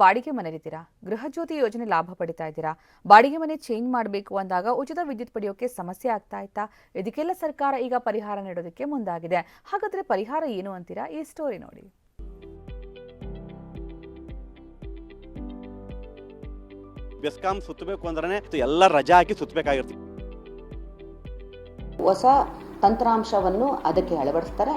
ಬಾಡಿಗೆ ಮನೆಯಲ್ಲಿದ್ದೀರಾ ಗೃಹಜ್ಯೋತಿ ಯೋಜನೆ ಲಾಭ ಪಡಿತಾ ಇದ್ದೀರಾ? ಬಾಡಿಗೆ ಮನೆ ಚೇಂಜ್ ಮಾಡಬೇಕು ಅಂದಾಗ ಉಚಿತ ವಿದ್ಯುತ್ ಪಡೆಯೋಕೆ ಸಮಸ್ಯೆ ಆಗ್ತಾ ಇತ್ತಾ? ಇದಕ್ಕೆಲ್ಲ ಸರ್ಕಾರ ಈಗ ಪರಿಹಾರ ನೀಡೋದಕ್ಕೆ ಮುಂದಾಗಿದೆ. ಹಾಗಾದ್ರೆ ಪರಿಹಾರ ಏನು ಅಂತೀರಾ? ಈ ಸ್ಟೋರಿ ನೋಡಿ. ಬೆಸ್ಕಾಂ ಸುತ್ತಬೇಕು ಅಂದ್ರೆ ಎಲ್ಲ ರಜಾ ಹಾಕಿ ಸುತ್ತಬೇಕಾಗಿರ್ತೀವಿ ಹೊಸ ತಂತ್ರಾಂಶವನ್ನು ಅದಕ್ಕೆ ಅಳವಡಿಸ್ತಾರೆ.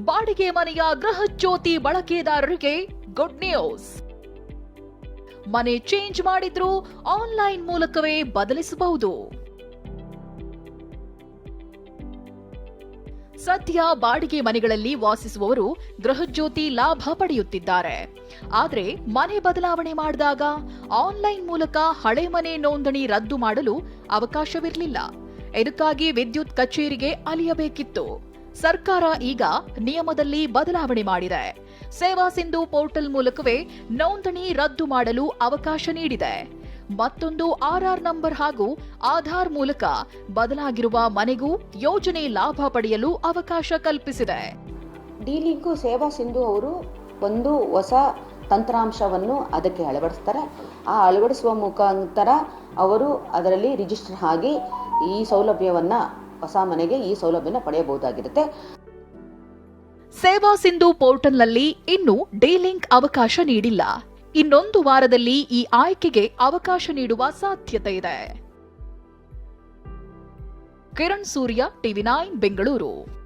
ಬಾಡಿಗೆ ಮನೆಯ ಗೃಹ ಜ್ಯೋತಿ ಬಳಕೆದಾರರಿಗೆ ಗುಡ್ ನ್ಯೂಸ್ ಮನೆ ಚೇಂಜ್ ಮಾಡಿದ್ರು ಆನ್ಲೈನ್ ಮೂಲಕವೇ ಬದಲಿಸಬಹುದು. ಸದ್ಯ ಬಾಡಿಗೆ ಮನೆಗಳಲ್ಲಿ ವಾಸಿಸುವವರು ಗೃಹಜ್ಯೋತಿ ಲಾಭ ಪಡೆಯುತ್ತಿದ್ದಾರೆ. ಆದರೆ ಮನೆ ಬದಲಾವಣೆ ಮಾಡಿದಾಗ ಆನ್ಲೈನ್ ಮೂಲಕ ಹಳೆ ಮನೆ ನೋಂದಣಿ ರದ್ದು ಮಾಡಲು ಅವಕಾಶವಿರಲಿಲ್ಲ. ಇದಕ್ಕಾಗಿ ವಿದ್ಯುತ್ ಕಚೇರಿಗೆ ಅಲಿಯಬೇಕಿತ್ತು. ಸರ್ಕಾರ ಈಗ ನಿಯಮದಲ್ಲಿ ಬದಲಾವಣೆ ಮಾಡಿದೆ. ಸೇವಾ ಸಿಂಧು ಪೋರ್ಟಲ್ ಮೂಲಕವೇ ನೋಂದಣಿ ರದ್ದು ಮಾಡಲು ಅವಕಾಶ ನೀಡಿದೆ. ಮತ್ತೊಂದು ಆರ್ಆರ್ ನಂಬರ್ ಹಾಗೂ ಆಧಾರ್ ಮೂಲಕ ಬದಲಾಗಿರುವ ಮನೆಗೂ ಯೋಜನೆ ಲಾಭ ಪಡೆಯಲು ಅವಕಾಶ ಕಲ್ಪಿಸಿದೆ. ಡಿಲಿಂಕು ಸೇವಾ ಸಿಂಧು ಅವರು ಒಂದು ಹೊಸ ತಂತ್ರಾಂಶವನ್ನು ಅದಕ್ಕೆ ಅಳವಡಿಸ್ತಾರೆ. ಆ ಅಳವಡಿಸುವ ಮುಖಾಂತರ ಅವರು ಅದರಲ್ಲಿ ರಿಜಿಸ್ಟರ್ ಆಗಿ ಈ ಸೌಲಭ್ಯವನ್ನು ಹೊಸ ಮನೆಗೆ ಈ ಸೌಲಭ್ಯನ ಪಡೆಯಬಹುದಾಗಿರುತ್ತೆ. ಸೇವಾ ಸಿಂಧು ಪೋರ್ಟಲ್ನಲ್ಲಿ ಇನ್ನು ಲಿಂಕ್ ಅವಕಾಶ ನೀಡಿಲ್ಲ. ಇನ್ನೊಂದು ವಾರದಲ್ಲಿ ಈ ಆಯ್ಕೆಗೆ ಅವಕಾಶ ನೀಡುವ ಸಾಧ್ಯತೆ ಇದೆ. Kiran Surya, TV nine, Bengaluru.